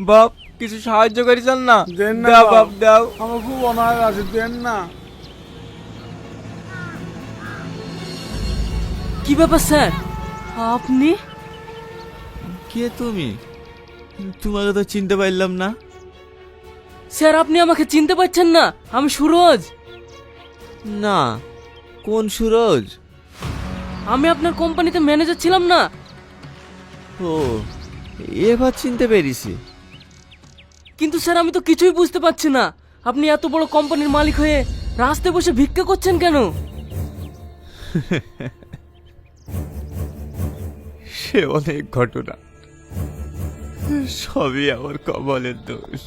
বাপ কিছু সাহায্য করি চল না? দেন না দাও। বাপ দাও। আমার খুব অনাহার আছে দেন না। কি ব্যাপার স্যার? আপনি? কে তুমি? তোমাকে তো চিনতে পারলাম না। স্যার আপনি আমাকে চিনতে পারছেন না। আমি সুরজ। না কোন সুরজ? আমি আপনার কোম্পানিতে ম্যানেজার ছিলাম না। ও এবার চিনতে পেরেছি। কিন্তু স্যার আমি তো কিছুই বুঝতে পারছি না। আপনি এত বড় কোম্পানির মালিক হয়ে রাস্তায় বসে ভিক্ষা করছেন কেন? সে অনেক ঘটনা। সবই আমার কমলের দোষ।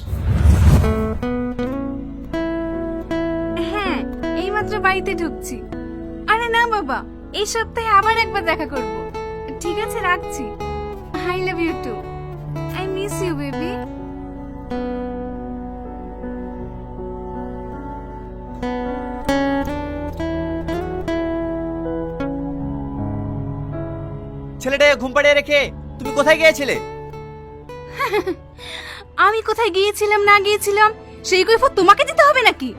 হ্যাঁ এইমাত্র বাড়িতে ঢুকছি। আরে না বাবা এই সপ্তাহে আবার একবার দেখা করব। ঠিক আছে রাখছি। I love you too I miss you baby ছেলেটাকে ঘুম পাড়িয়ে রেখে তুমি কোথায় গিয়েছিলে? আমি কোথায় গিয়েছিলাম না গিয়েছিলাম সেই কৈফত তোমাকে দিতে হবে নাকি?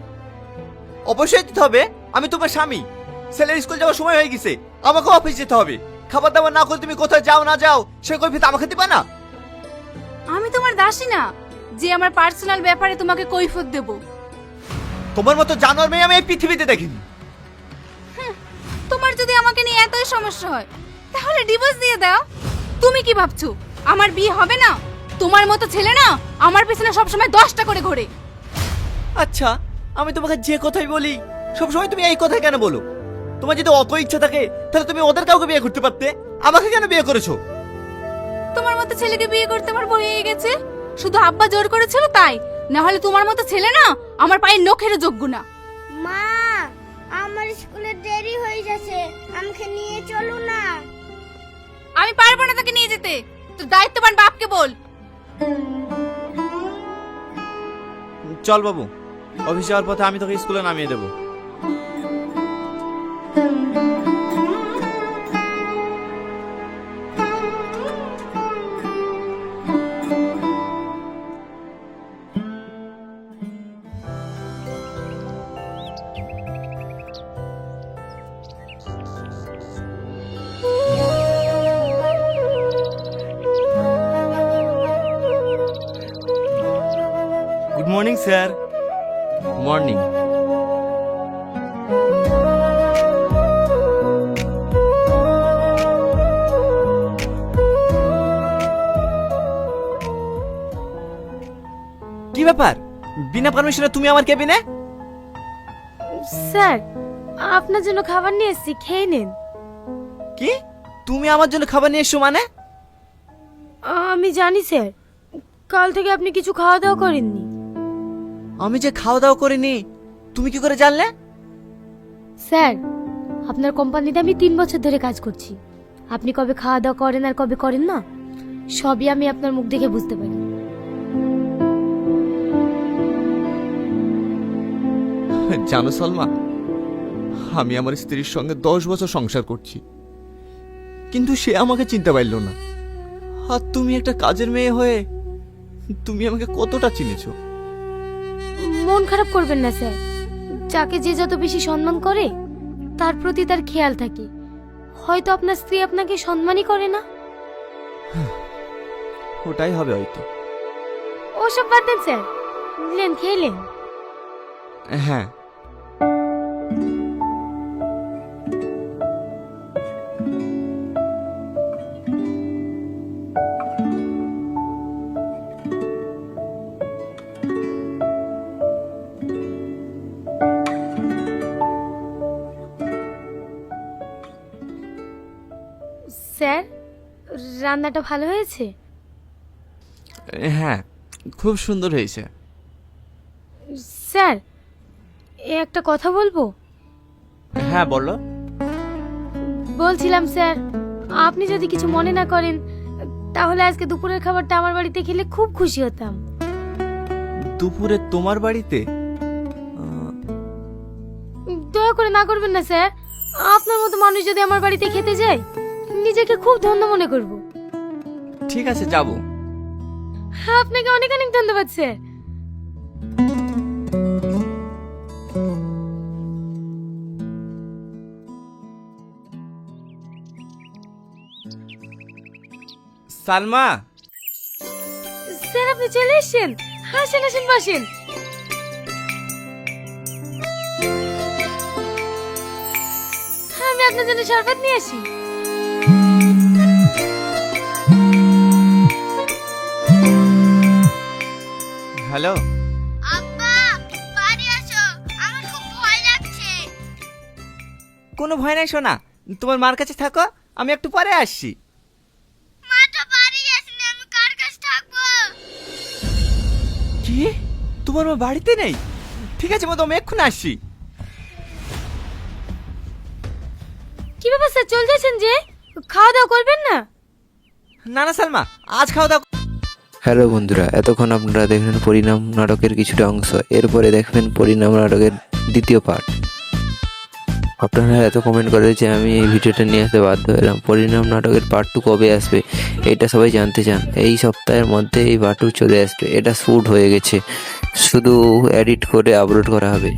অবশ্যই দিতে হবে। আমি তোমার স্বামী। ছেলের স্কুল যাওয়ার সময় হয়ে গেছে। আমাকে অফিস যেতে হবে। খাবার দাবার না করে তুমি কোথায় যাও না যাও সে কৈফিত আমাকে দিবা না? আমি তোমার দাসী না। যে আমার পার্সোনাল ব্যাপারে তোমাকে কৈফত দেব। তোমার মতো জানোয়ার মেয়ে আমি এই পৃথিবীতে দেখিনি। তোমার যদি আমাকে নিয়ে এতই সমস্যা হয় তাহলে ডিভোর্স দিয়ে দাও। তুমি কি ভাবছ? আমার বিয়ে হবে না? তোমার মতো ছেলে না? আমার পিছনে সবসময় দশটা করে ঘোরে। আচ্ছা আমি তোমাকে যে কথাই বলি সবসময় তুমি এই কথাই কেন বলো? তোমার যদি অত ইচ্ছা থাকে তাহলে তুমি ওদের কাউকে বিয়ে করতে পারতে। আমাকে কেন বিয়ে করেছ? তোমার মতো ছেলেকে বিয়ে করতে আমার ভয় হয়ে গেছে। শুধু আব্বা জোর করেছিল তাই। না হলে তোমার মতো ছেলে না আমার পায়ের নখেরও যোগ্য না। মা আমার স্কুলে দেরি হয়ে যাচ্ছে আমাকে নিয়ে চলো না। আমি পারব না তাকে নিয়ে যেতে। তোর দায়িত্ববান বাপকে বল। চল বাবু, অফিস যাওয়ার পথে আমি তোকে স্কুলে নামিয়ে দেবো। স্যার। মর্নিং। কি ব্যাপার? বিনা পারমিশনে তুমি আমার কেবিনে স্যার আপনার জন্য খাবার নিয়ে এসেছি খেয়ে নিন। কি? তুমি আমার জন্য খাবার নিয়ে এসো মানে? আমি জানি স্যার কাল থেকে আপনি কিছু খাওয়া দাওয়া করেননি। আমি যে খাওয়া দাওয়া করিনি তুমি কি করে জানলে? স্যার আপনার কোম্পানিতে আমি তিন বছর ধরে কাজ করছি। আপনি কবে খাওয়া দাওয়া করেন আর কবে করেন না সবই আমি আপনার মুখ দেখে বুঝতে পারি। জানো সলমা আমি আমার স্ত্রীর সঙ্গে দশ বছর সংসার করছি। কিন্তু সে আমাকে চিনতে পারল না। আর তুমি একটা কাজের মেয়ে হয়ে তুমি আমাকে কতটা চিনেছো? মন খারাপ করবেন না স্যার। যাকে যে যত বেশি সম্মান করে তার প্রতি তার খেয়াল থাকে। হয়তো আপনার স্ত্রী আপনাকে সম্মানই করে না। ওটাই হবে হয়তো। ওসব বাদ দেন স্যার। নিলেন খেলেন হ্যাঁ রান্নাটা ভালো হয়েছে? হ্যাঁ খুব সুন্দর হয়েছে। স্যার এ একটা কথা বলব? হ্যাঁ বলো। বলছিলাম স্যার আপনি যদি কিছু মনে না করেন তাহলে আজকে দুপুরের খাবারটা আমার বাড়িতে খেলে খুব খুশি হতাম। দুপুরে তোমার বাড়িতে? দয়া করে না করবেন না স্যার। আপনার মতো মানুষ যদি আমার বাড়িতে খেতে যায় নিজেকে খুব ধন্য মনে করব। ঠিক আছে যাব। আপনাকে অনেক অনেক ধন্যবাদ স্যার। সালমা! স্যার আপনি চলে এসেছেন? আসেন আসেন বসেন। আমি আপনার জন্য শরবত নিয়ে আসি। হ্যালো আব্বা বাড়ি আসো। আমার খুব ভয় লাগছে। কোনো ভয় নাই শোনা তোমার মার কাছে থাকো আমি একটু পরে আসছি। মাটা বাড়ি আসেনি আমি কার কাছে থাকব? কি? তোমার মা বাড়িতে নেই? ঠিক আছে মা আমি এক্ষুনি আসছি। কি ব্যাপার স্যার চলে যাচ্ছেন যে? খাওয়া দাওয়া করবেন না? না না সালমা আজ খাওয়া দাওয়া হ্যালো বন্ধুরা, এতক্ষণ আপনারা দেখলেন পরিণাম নাটকের কিছুটা অংশ। এরপরে দেখবেন পরিণাম নাটকের দ্বিতীয় পার্ট। আপনারা এত কমেন্ট করে যে আমি এই ভিডিওটা নিয়ে আসতে বাধ্য হলাম। পরিণাম নাটকের পার্ট টু কবে আসবে, এটা সবাই জানতে চান। এই সপ্তাহের মধ্যে এই পার্ট টু চলে আসবে। এটা শ্যুট হয়ে গেছে। শুধু এডিট করে আপলোড করা হবে।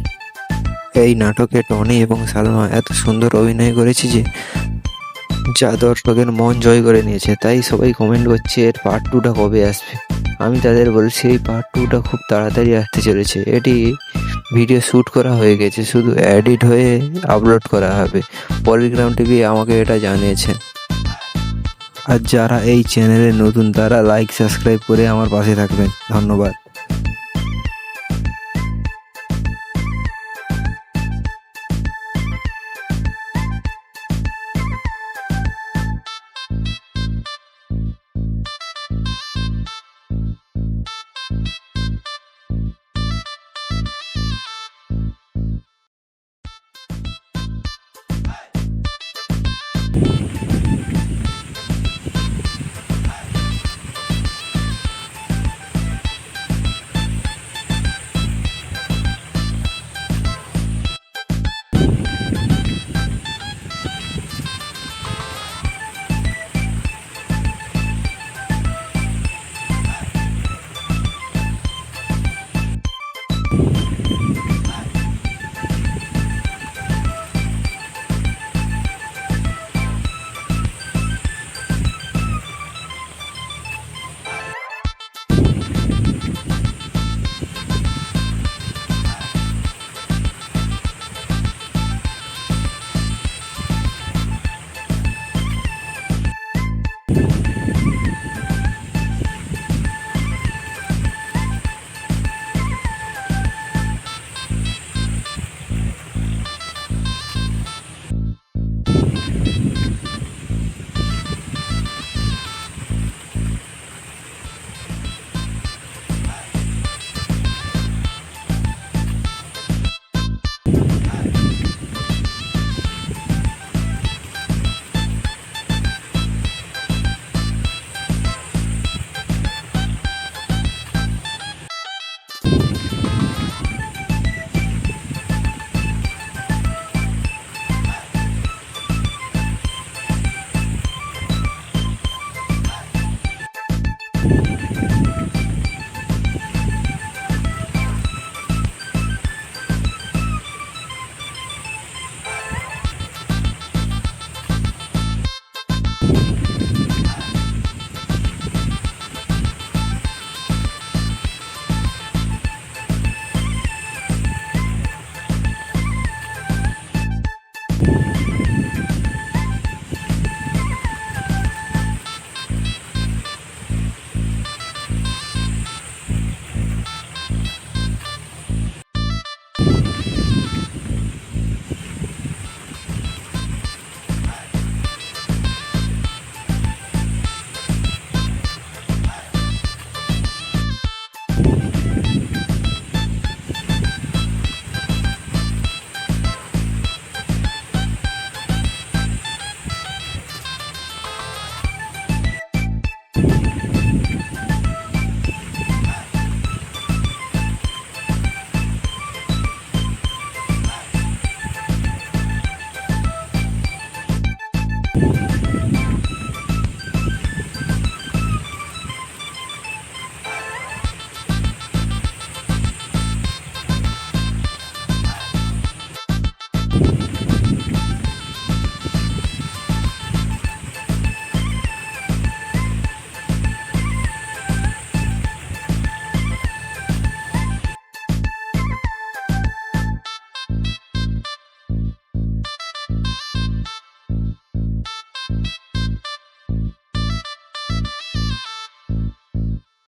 এই নাটকে টনি এবং সালমা এত সুন্দর অভিনয় করেছে যে যা দর্শকের মন জয় করে নিয়েছে, তাই সবাই কমেন্ট করছে এর পার্ট টুটা কবে আসবে। আমি তাদের বলছি এই পার্ট টুটা খুব তাড়াতাড়ি আসতে চলেছে। এটি ভিডিও শ্যুট করা হয়ে গেছে, শুধু এডিট হয়ে আপলোড করা হবে। পলিগ্রাম টিভি আমাকে এটা জানিয়েছে। আর যারা এই চ্যানেলে নতুন, তারা লাইক সাবস্ক্রাইব করে আমার পাশে থাকবেন। ধন্যবাদ।